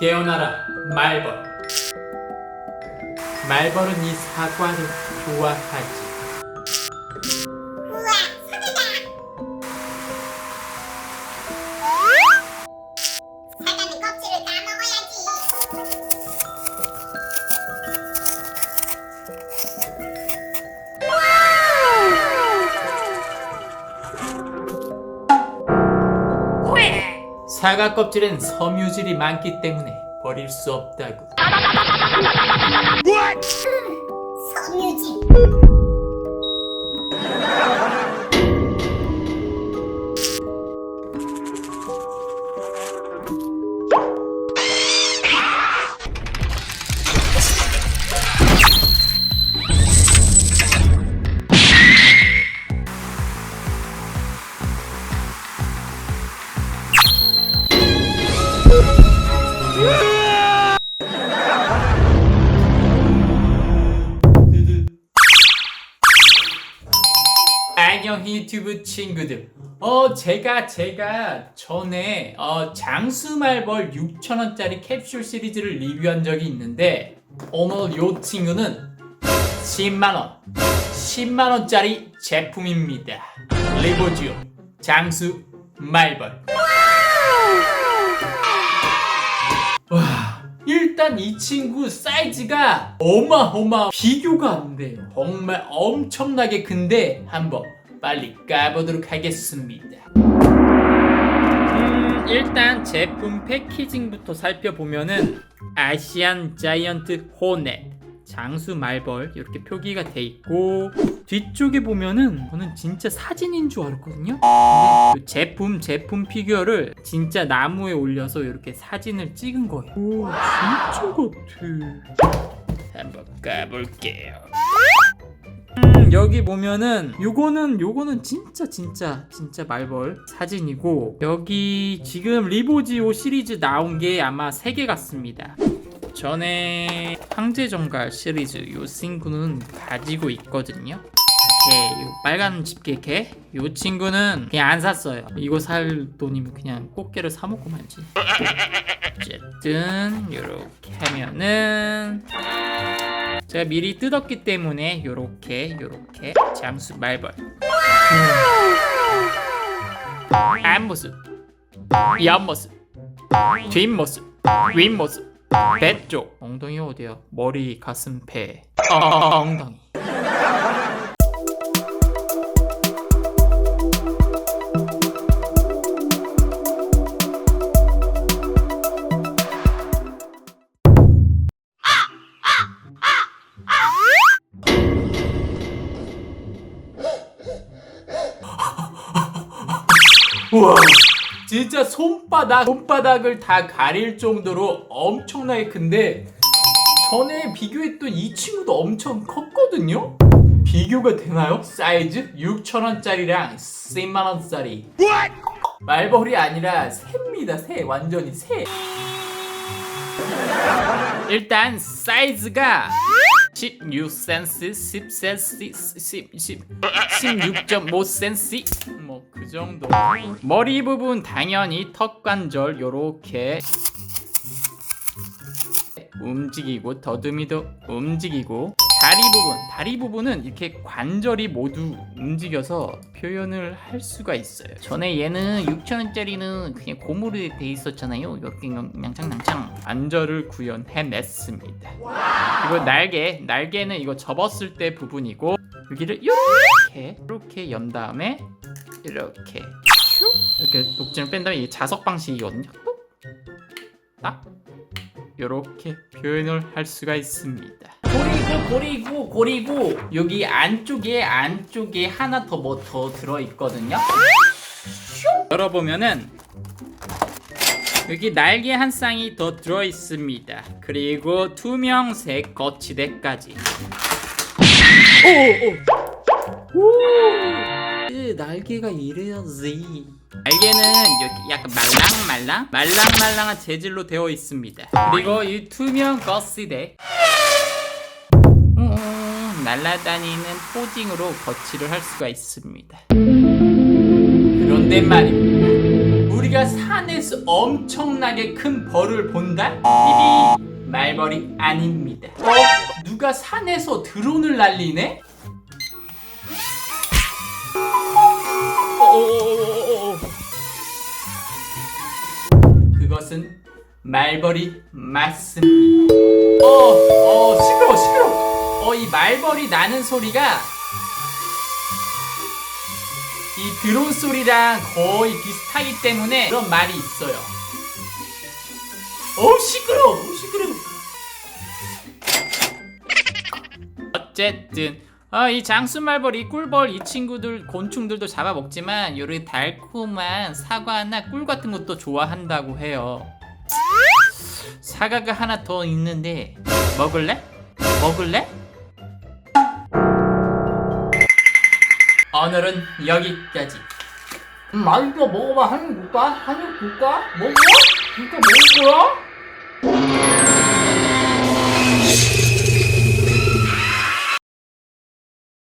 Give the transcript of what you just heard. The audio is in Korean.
깨어나라 말벌. 말벌은 이 사과를 좋아하지 사과 껍질엔 섬유질이 많기 때문에 버릴 수 없다고 안녕 유튜브 친구들. 어 제가 제가 전에 어 장수말벌 6,000원짜리 캡슐 시리즈를 리뷰한 적이 있는데 오늘 요 친구는 10만원 10만원짜리 제품입니다. 리보지오 장수 말벌. 와 일단 이 친구 사이즈가 어마어마 비교가 안 돼요. 정말 엄청나게 큰데 한번 빨리 까보도록 하겠습니다. 음, 일단 제품 패키징부터 살펴보면은 아시안 자이언트 호넷 장수 말벌 이렇게 표기가 돼 있고 뒤쪽에 보면은 저는 진짜 사진인 줄 알았거든요. 근데 그 제품 제품 피규어를 진짜 나무에 올려서 이렇게 사진을 찍은 거예요. 오 진짜 같아. 한번 까볼게요. 음, 여기 보면은 요거는 요거는 진짜 진짜 진짜 말벌 사진이고 여기 지금 리보지오 시리즈 나온 게 아마 3개 같습니다. 전에 황제 정갈 시리즈 요 친구는 가지고 있거든요. 개, 요 빨간 집게 개. 요 친구는 그냥 안 샀어요. 이거 살 돈이면 그냥 꽃게를 사 먹고 말지. 어쨌든 요렇게 하면은 제가 미리 뜯었기 때문에 요렇게 요렇게. 장수 말벌. 앞모습. 옆모습. 뒷모습. 윗모습. 배쪽. 엉덩이 어디야? 머리 가슴 배. 어, 엉덩이 우와. 진짜 손바닥 손바닥을 다 가릴 정도로 엄청나게 큰데 전에 비교했던 이 친구도 엄청 컸거든요? 비교가 되나요? 사이즈? 6천원짜리랑 10만원짜리. 말벌이 아니라 새입니다 새. 완전히 새. 일단 사이즈가 16cm, 10cm, 10, 10, 16.5cm 뭐 그 정도. 머리 부분 당연히 턱 관절 요렇게 움직이고 더듬이도 움직이고 다리 부분. 다리 부분은 이렇게 관절이 모두 움직여서 표현을 할 수가 있어요. 전에 얘는 6천원짜리는 그냥 고무로 돼 있었잖아요. 이렇게 냥창냥창. 관절을 구현해냈습니다. 그리고 날개. 날개는 이거 접었을 때 부분이고 여기를 이렇게 이렇게 연 다음에 이렇게. 슉 이렇게 녹진을 뺀 다음에 이 자석 방식이거든요. 딱 이렇게 표현을 할 수가 있습니다. 고리고 고리고 고리고 여기 안쪽에 안쪽에 하나 더 뭐 더 들어 있거든요. 열어보면은 여기 날개 한 쌍이 더 들어 있습니다. 그리고 투명색 거치대까지. 오, 오. 오. 그 날개가 이래야지. 날개는 이렇게 약간 말랑말랑 말랑말랑한 재질로 되어 있습니다. 그리고 이 투명 거시대 음, 날아다니는 포징으로 거치를 할 수가 있습니다. 그런데 말입니다. 우리가 산에서 엄청나게 큰 벌을 본다? 비비 말벌이 아닙니다. 어? 누가 산에서 드론을 날리네? 것은 말벌이 맞습니다. 어, 어, 시끄러, 시끄러. 어, 이 말벌이 나는 소리가 이 드론 소리랑 거의 비슷하기 때문에 그런 말이 있어요. 어, 시끄러, 어, 시끄러. 어쨌든 어, 이 장수말벌 이 꿀벌 이 친구들 곤충들도 잡아먹지만 요런 달콤한 사과나 꿀 같은 것도 좋아한다고 해요. 사과가 하나 더 있는데 먹을래? 먹을래? 오늘은 여기까지. 음, 맛있어 먹어봐 한입 줄까? 한입 줄까? 먹어? 진짜 먹을 거야?